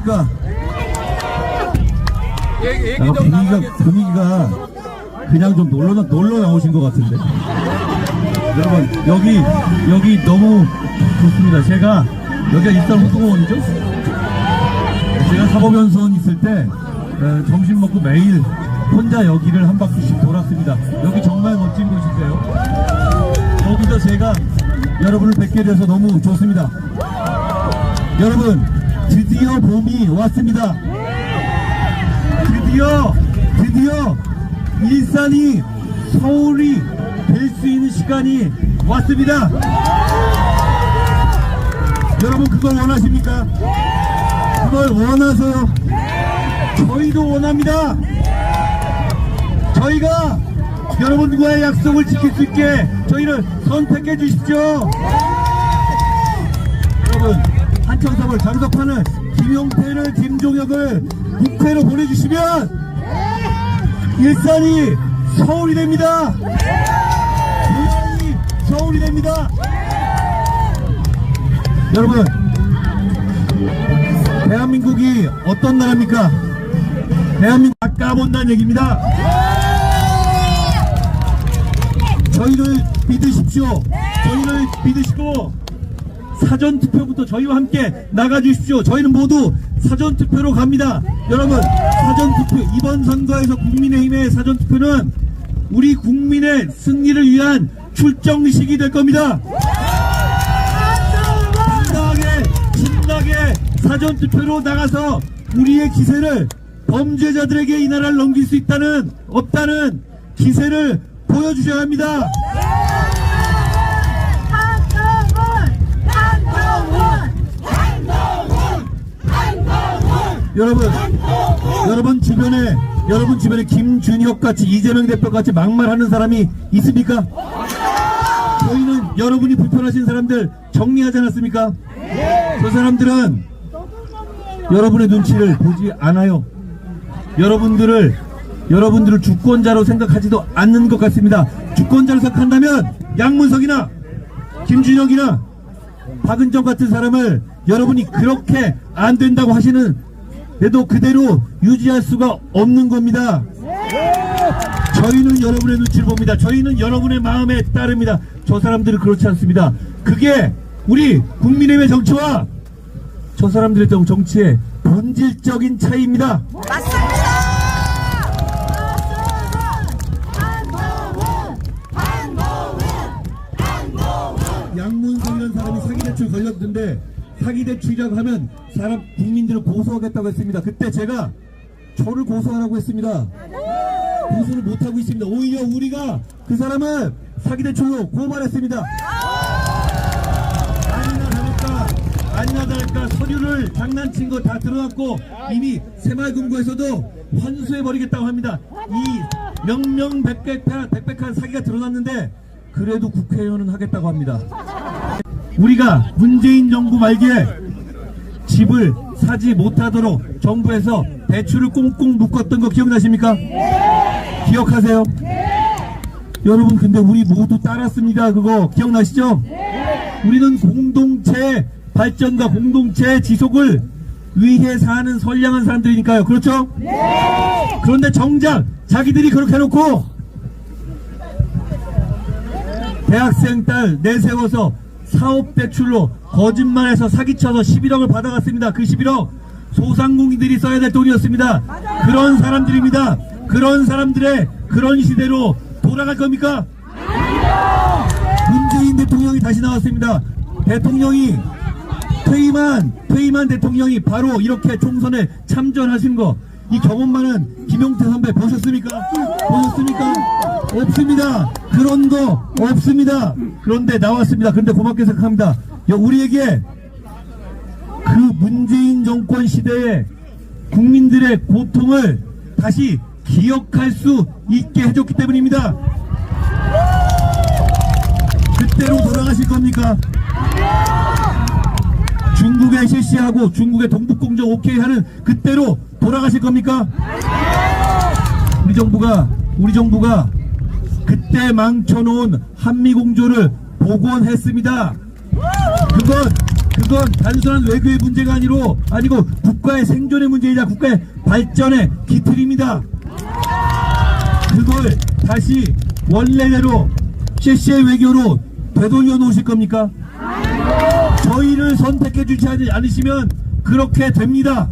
안녕하십니까. 얘기, 얘기 아, 좀 분위기가. 분위기가 그냥 좀 놀러, 나- 놀러 나오신 것 같은데. 여러분, 여기, 여기 너무 좋습니다. 제가, 여기가 일산 호수공원이죠? 제가 사법연수원 있을 때, 에, 점심 먹고 매일 혼자 여기를 한 바퀴씩 돌았습니다. 여기 정말 멋진 곳인데요. 거기서 제가 여러분을 뵙게 돼서 너무 좋습니다. 여러분, 드디어 봄이 왔습니다. 드디어 드디어 일산이 서울이 될 수 있는 시간이 왔습니다. 여러분 그걸 원하십니까? 그걸 원하세요? 저희도 원합니다. 저희가 여러분과의 약속을 지킬 수 있게 저희를 선택해 주십시오. 여러분 한청섭을 장석하는 김용태를 김종혁을 국회로 보내주시면 일산이 서울이 됩니다. 일산이 서울이 됩니다. 여러분 대한민국이 어떤 나라입니까? 대한민국 아까본다는 얘기입니다. 저희를 믿으십시오. 저희를 믿으시고 사전 투표부터 저희와 함께 나가 주십시오. 저희는 모두 사전 투표로 갑니다. 여러분, 사전 투표 이번 선거에서 국민의힘의 사전 투표는 우리 국민의 승리를 위한 출정식이 될 겁니다. 신나게 사전 투표로 나가서 우리의 기세를 범죄자들에게 이 나라를 넘길 수 있다는 없다는 기세를 보여주셔야 합니다. 여러분, 여러분 주변에 여러분 주변에 김준혁 같이 이재명 대표 같이 막말하는 사람이 있습니까? 저희는 여러분이 불편하신 사람들 정리하지 않았습니까? 저 사람들은 여러분의 눈치를 보지 않아요. 여러분들을 여러분들을 주권자로 생각하지도 않는 것 같습니다. 주권자로 생각한다면 양문석이나 김준혁이나 박은정 같은 사람을 여러분이 그렇게 안 된다고 하시는 데도 그대로 유지할 수가 없는 겁니다. 저희는 여러분의 눈치를 봅니다. 저희는 여러분의 마음에 따릅니다. 저 사람들은 그렇지 않습니다. 그게 우리 국민의힘의 정치와 저 사람들의 정- 정치의 본질적인 차이입니다. 한동훈! 양문석이라는 사람이 사기 대출 걸렸는데 사기대출이라고 하면 사람 국민들을 고소하겠다고 했습니다. 그때 제가 저를 고소하라고 했습니다. 고소를 못하고 있습니다. 오히려 우리가 그 사람을 사기대출로 고발했습니다. 아니나 다를까 아니나 다를까 서류를 장난친 거 다 드러났고 이미 새마을금고에서도 환수해버리겠다고 합니다. 이 명명백백한 백백한 사기가 드러났는데 그래도 국회의원은 하겠다고 합니다. 우리가 문재인 정부 말기에 집을 사지 못하도록 정부에서 대출을 꽁꽁 묶었던 거 기억나십니까? 기억하세요? 여러분 근데 우리 모두 따랐습니다. 그거 기억나시죠? 우리는 공동체 발전과 공동체 지속을 위해 사는 선량한 사람들이니까요. 그렇죠? 그런데 정작 자기들이 그렇게 해놓고 대학생 딸 내세워서 사업 대출로 거짓말해서 사기쳐서 11억을 받아갔습니다. 그 11억 소상공인들이 써야 될 돈이었습니다. 그런 사람들입니다. 그런 사람들의 그런 시대로 돌아갈 겁니까? 문재인 대통령이 다시 나왔습니다. 대통령이 퇴임한 퇴임한 대통령이 바로 이렇게 총선에 참전하신 거 이 경험 많은 김용태 선배 보셨습니까? 보셨습니까? 없습니다. 그런 거 없습니다. 그런데 나왔습니다. 그런데 고맙게 생각합니다. 여- 우리에게 그 문재인 정권 시대에 국민들의 고통을 다시 기억할 수 있게 해줬기 때문입니다. 그때로 돌아가실 겁니까? 중국에 실시하고 중국의 동북공정 오케이 하는 그때로 돌아가실 겁니까? 우리 정부가 우리 정부가 그때 망쳐놓은 한미공조를 복원했습니다. 그건 그건 단순한 외교의 문제가 아니로 아니고 국가의 생존의 문제이자 국가의 발전의 기틀입니다. 그걸 다시 원래대로 CC의 외교로 되돌려 놓으실 겁니까? 저희를 선택해 주지 않- 않으시면 그렇게 됩니다.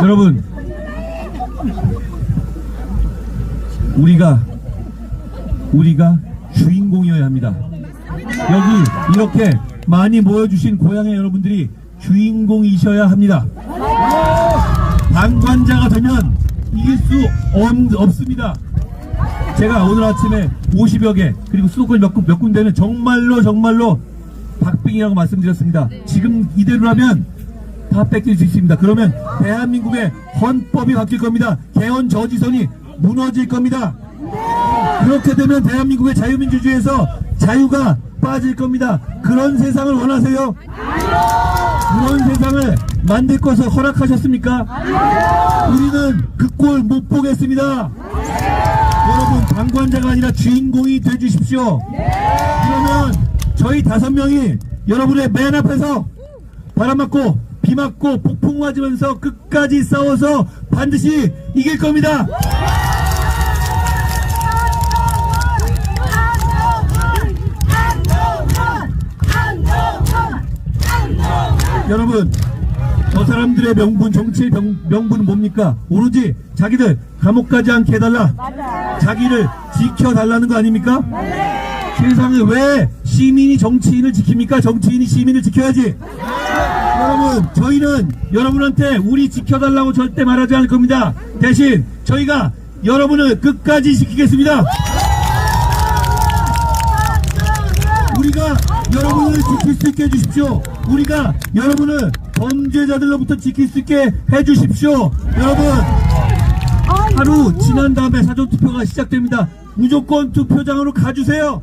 여러분, 우리가 우리가 주인공이어야 합니다. 여기 이렇게 많이 모여주신 고향의 여러분들이 주인공이셔야 합니다. 방관자가 되면 이길 수 없, 없습니다. 제가 오늘 아침에 50여 개 그리고 수도권 몇, 군- 몇 군데는 정말로 정말로 박빙이라고 말씀드렸습니다. 지금 이대로라면 다 뺏길 수 있습니다. 그러면 대한민국의 헌법이 바뀔 겁니다. 개헌 저지선이 무너질 겁니다. 그렇게 되면 대한민국의 자유민주주의에서 자유가 빠질 겁니다. 그런 세상을 원하세요? 그런 세상을 만들 것을 허락하셨습니까? 우리는 그 꼴 못 보겠습니다. 여러분 방관자가 아니라 주인공이 되주십시오. 그러면 저희 다섯 명이 여러분의 맨 앞에서 바람 맞고 비 맞고 폭풍 맞으면서 끝까지 싸워서 반드시 이길 겁니다. 여러분 저 사람들의 명분 정치의 명, 명분은 뭡니까? 오로지 자기들 감옥 가지 않게 해달라 자기를 지켜달라는 거 아닙니까? 세상에 왜 시민이 정치인을 지킵니까? 정치인이 시민을 지켜야지 여러분 저희는 여러분한테 우리 지켜달라고 절대 말하지 않을 겁니다 대신 저희가 여러분을 끝까지 지키겠습니다 우리가 여러분을 지킬 수 있게 해주십시오. 우리가 여러분을 범죄자들로부터 지킬 수 있게 해주십시오. 여러분, 하루 지난 다음에 사전 투표가 시작됩니다. 무조건 투표장으로 가주세요.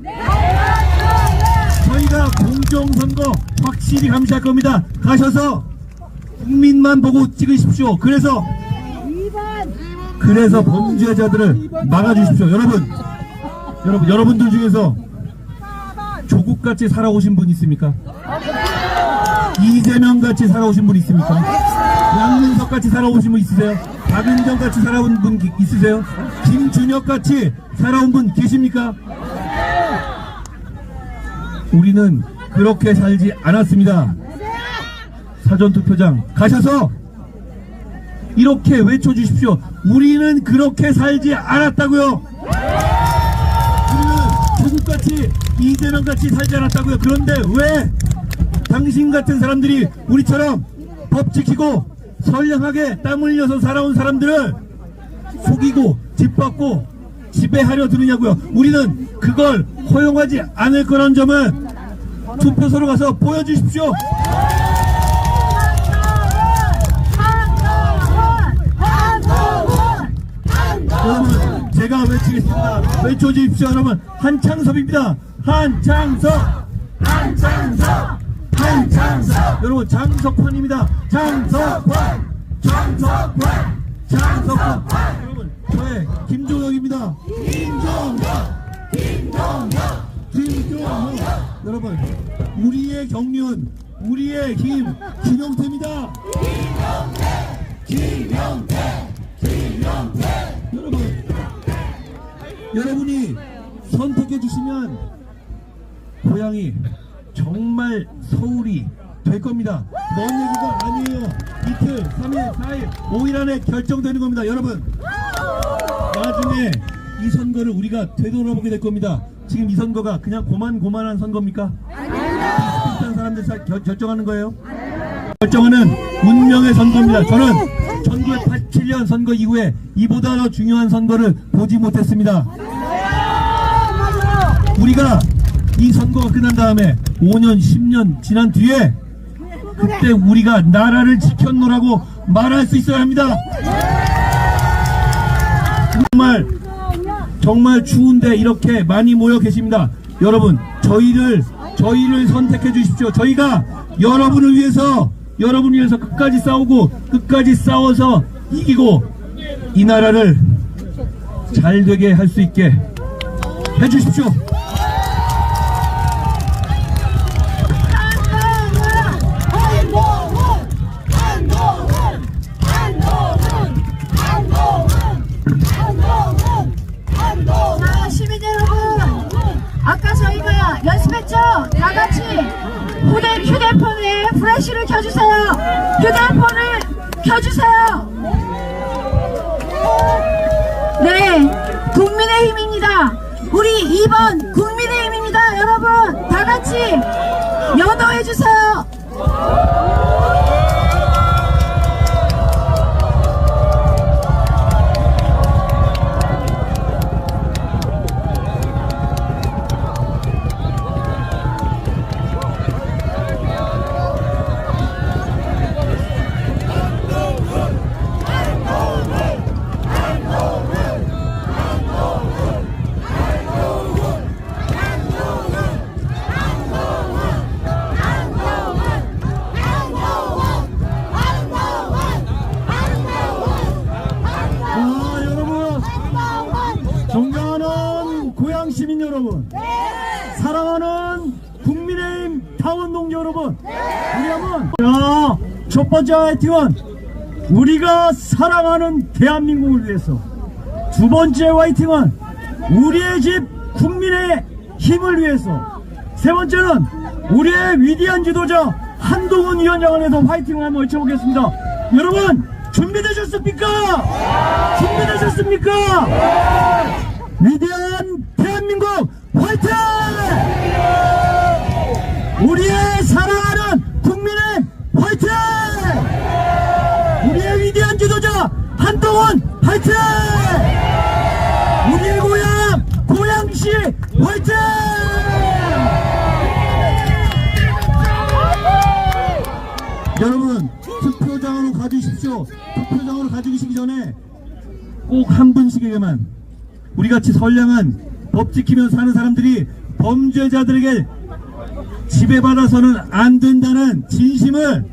저희가 공정선거 확실히 감시할 겁니다. 가셔서 국민만 보고 찍으십시오. 그래서 그래서 범죄자들을 막아주십시오. 여러분, 여러분, 여러분들 중에서 조국같이 살아오신 분 있습니까? 이재명 같이 살아오신 분 있습니까? 양민석 같이 살아오신 분 있으세요? 박은정 같이 살아온 분 기- 있으세요? 김준혁 같이 살아온 분 계십니까? 우리는 그렇게 살지 않았습니다. 사전투표장 가셔서 이렇게 외쳐주십시오. 우리는 그렇게 살지 않았다고요. 우리는 조국같이 이재명같이 살지 않았다고요. 그런데 왜 당신 같은 사람들이 우리처럼 법 지키고 선량하게 땀 흘려서 살아온 사람들을 속이고 짓밟고 지배하려 드느냐고요. 우리는 그걸 허용하지 않을 거란 점은 투표소로 가서 보여주십시오. 여러분 제가 외치겠습니다. 외쳐주십시오 여러분 한창섭입니다. 한창섭 한창섭 한창섭 여러분 장석환입니다. 장석환. 장석환. 장석환. 여러분 저의 김종혁입니다. 김종혁. 김종혁. 김종혁. 여러분 우리의 경륜 우리의 힘 김영태입니다. 김영태. 여러분, 여러분이 선택해 주시면 고향이 정말 서울이 될 겁니다. 먼 얘기가 아니에요. 이틀, 3일, 4일, 5일 안에 결정되는 겁니다. 여러분, 나중에 이 선거를 우리가 되돌아보게 될 겁니다. 지금 이 선거가 그냥 고만고만한 선거입니까? 비슷비슷한 사람들 사- 결- 결정하는 거예요? 결정하는 운명의 선거입니다. 저는 1987년 선거 이후에 이보다 더 중요한 선거를 보지 못했습니다. 우리가 이 선거가 끝난 다음에 5년, 10년 지난 뒤에 그때 우리가 나라를 지켰노라고 말할 수 있어야 합니다. 정말 정말 추운데 이렇게 많이 모여 계십니다. 여러분, 저희를 저희를 선택해 주십시오. 저희가 여러분을 위해서 여러분을 위해서 끝까지 싸우고 끝까지 싸워서 이기고 이 나라를 잘 되게 할 수 있게 해 주십시오. 휴대폰을 켜주세요. 네, 국민의 힘입니다. 우리 2번 국민의 힘입니다. 여러분, 다 같이 연호해주세요. 번째 화이팅은 우리가 사랑하는 대한민국을 위해서 두 번째 화이팅은 우리의 집 국민의 힘을 위해서 세 번째는 우리의 위대한 지도자 한동훈 위원장을 위해서 화이팅을 한번 외쳐보겠습니다 여러분 준비되셨습니까? 준비되셨습니까? 위대한 대한민국 화이팅! 한동훈 화이팅! 우리의 고향 고양시 화이팅! 여러분 투표장으로 가주십시오. 투표장으로 가주시기 전에 꼭 한 분씩에게만 우리 같이 선량한 법 지키면서 사는 사람들이 범죄자들에게 지배받아서는 안 된다는 진심을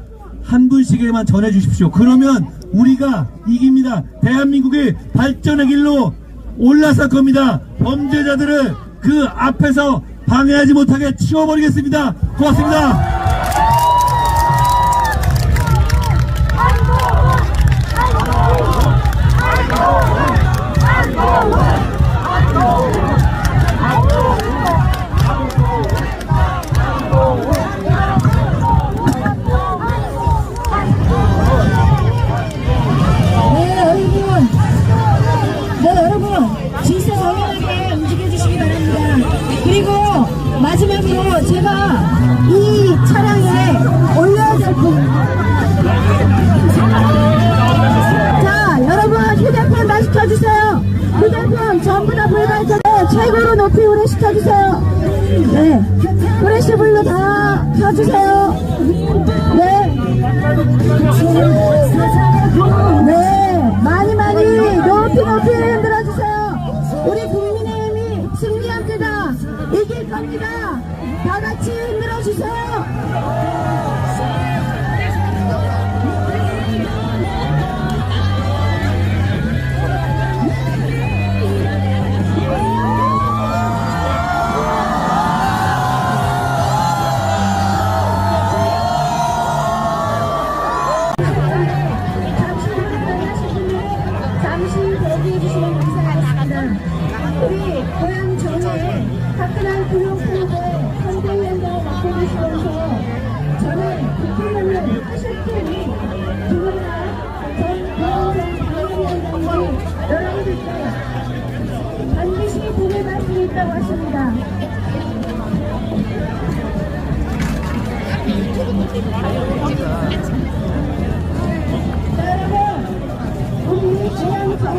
한 분씩에게만 전해 주십시오. 그러면 우리가 이깁니다. 대한민국이 발전의 길로 올라설 겁니다. 범죄자들을 그 앞에서 방해하지 못하게 치워버리겠습니다. 고맙습니다. 잠시 대기해 주시면 감사하겠습니다. 우리 고향 정에 화끈한 구형 프로그램 선대위원장을 맡고 계시면서 저는 국회의원을 하실 테니 두분다 전 고향정 당협위원장님 여러분들께 반드시 드릴 말씀이 있다고 하십니다. 자, 여러분,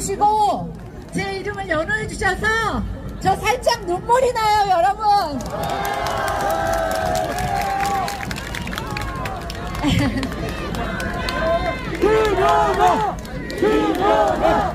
주시고 제 이름을 연호해 주셔서 저 살짝 눈물이 나요, 여러분. 김연아! 김연아! 김연아!